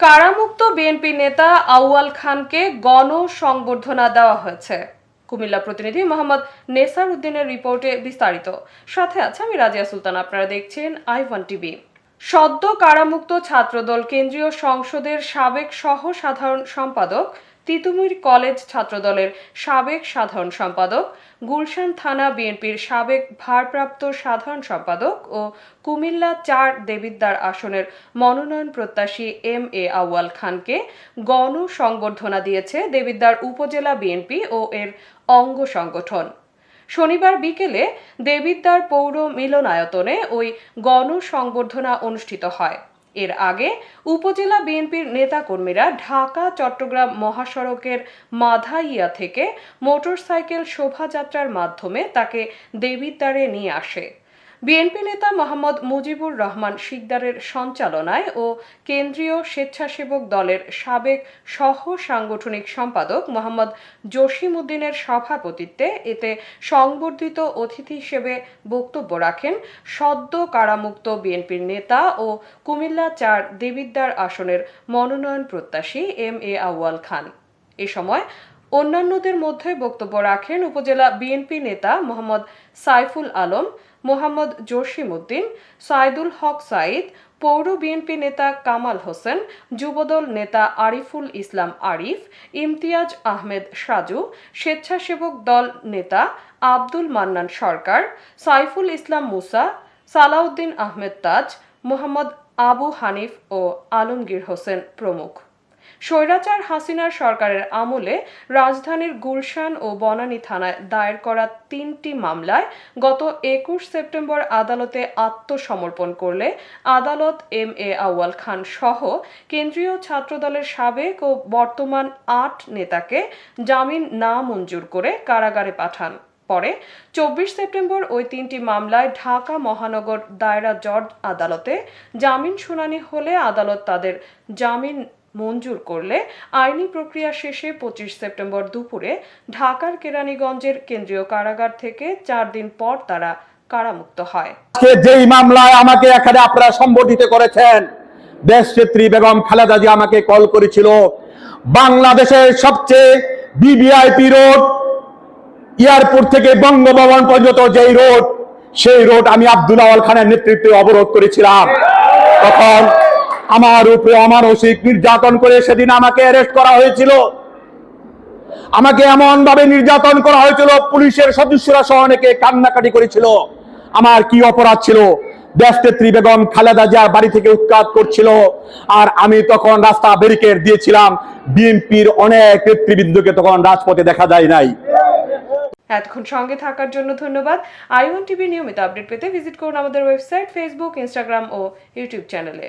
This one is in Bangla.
কারামুক্ত বিএনপি নেতা আউয়াল খানকে গণ সংবর্ধনা দেওয়া হয়েছে। কুমিল্লা প্রতিনিধি মোহাম্মদ নেসার উদ্দিনের রিপোর্টে বিস্তারিত। সাথে আছে আমি রাজিয়া সুলতান, আপনারা দেখছেন আই ওয়ান টিভি। সদ্য কারামুক্ত ছাত্রদল কেন্দ্রীয় সংসদের সাবেক সহ সাধারণ সম্পাদক তিতুমির কলেজ ছাত্রদলের সাবেক সাধারণ সম্পাদক, গুলশান থানা বিএনপির সাবেক ভারপ্রাপ্ত সাধারণ সম্পাদক ও কুমিল্লা চার দেবিদ্বার আসনের মনোনয়ন প্রত্যাশী এম এ আউয়াল খানকে গণ সংবর্ধনা দিয়েছে দেবিদ্বার উপজেলা বিএনপি ও এর অঙ্গ সংগঠন। শনিবার বিকেলে দেবিদ্বার পৌর মিলনায়তনে ওই গণ সংবর্ধনা অনুষ্ঠিত হয়। এর আগে উপজেলা বিএনপির নেতাকর্মীরা ঢাকা, চট্টগ্রাম মহাসড়কের মাধাইয়া থেকে মোটরসাইকেল শোভাযাত্রার মাধ্যমে তাকে দেবীদ্বারে নিয়ে আসে। বিএনপি নেতা মোহাম্মদ মুজিবুর রহমান শিকদারের সঞ্চালনায় ও কেন্দ্রীয় স্বেচ্ছাসেবক দলের সাবেক সহ সাংগঠনিক সম্পাদক মোহাম্মদ জসিম উদ্দিনের সভাপতিত্বে এতে সংবর্ধিত অতিথি হিসেবে বক্তব্য রাখেন সদ্য কারামুক্ত বিএনপির নেতা ও কুমিল্লা চার দেবিদ্বার আসনের মনোনয়ন প্রত্যাশী এম এ আউয়াল খান। এ সময় অন্যান্যদের মধ্যে বক্তব্য রাখেন উপজেলা বিএনপি নেতা মোহাম্মদ সাইফুল আলম, মোহাম্মদ জসিম উদ্দিন সাইদুল হক সাইদ পৌর বিএনপি নেতা কামাল হোসেন, যুবদল নেতা আরিফুল ইসলাম আরিফ, ইমতিয়াজ আহমেদ সাজু, স্বেচ্ছাসেবক দল নেতা আব্দুল মান্নান সরকার, সাইফুল ইসলাম মুসা, সালাউদ্দিন আহমেদ তাজ, মোহাম্মদ আবু হানিফ ও আলমগীর হোসেন প্রমুখ। স্বৈরাচার হাসিনার সরকারের আমলে রাজধানীর গুলশান ও বনানী থানায় দায়ের করা তিনটি মামলায় গত একুশ সেপ্টেম্বর আদালতে আত্মসমর্পণ করলে আদালত এম এ আউয়াল খান সহ কেন্দ্রীয় ছাত্রদলের সাবেক ও বর্তমান আট নেতাকে জামিন না মঞ্জুর করে কারাগারে পাঠান। পরে চব্বিশ সেপ্টেম্বর ওই তিনটি মামলায় ঢাকা মহানগর দায়রা জজ আদালতে জামিন শুনানি হলে আদালত তাদের জামিন মঞ্জুর করলে আইনি প্রক্রিয়া শেষে পঁচিশ সেপ্টেম্বর দুপুরে ঢাকার কেরানীগঞ্জের কেন্দ্রীয় কারাগার থেকে চার দিন পর তারা কারামুক্ত হয়। যেই মামলায় আমাকে এখানে আপনারা সম্বোধিত করেছেন, দেশনেত্রী বেগম খালেদা জি আমাকে কল করেছিল, বাংলাদেশের সবচেয়ে বিবিআইপি রোড, এয়ারপোর্ট থেকে বঙ্গভবন পর্যন্ত যেই রোড, সেই রোড আমি আব্দুল আওয়াল খানের নেতৃত্বে অবরোধ করেছিলাম। তখন আমার উপরে অমানসিক নির্যাতন করে সেদিন আমাকে অ্যারেস্ট করা হয়েছিল। আমাকে এমন ভাবে নির্যাতন করা হয়েছিল, পুলিশের সদস্যরা সহ অনেকে কান্নাকাটি করেছিল। আমার কি অপরাধ ছিল? দেশনেত্রী বেগম খালেদা জিয়ার বাড়ি থেকে উৎখাত করছিল আর আমি তখন রাস্তা ব্যারিকেড দিয়েছিলাম। বিএনপির অনেক নেতৃবৃন্দকে তখন রাজপথে দেখা যায় নাই। এতক্ষণ সঙ্গে থাকার জন্য ধন্যবাদ। আই ওয়ান টিভি নিয়মিত আপডেট পেতে ভিজিট করুন আমাদের ওয়েবসাইট ফেসবুক ইনস্টাগ্রাম ও ইউটিউব চ্যানেলে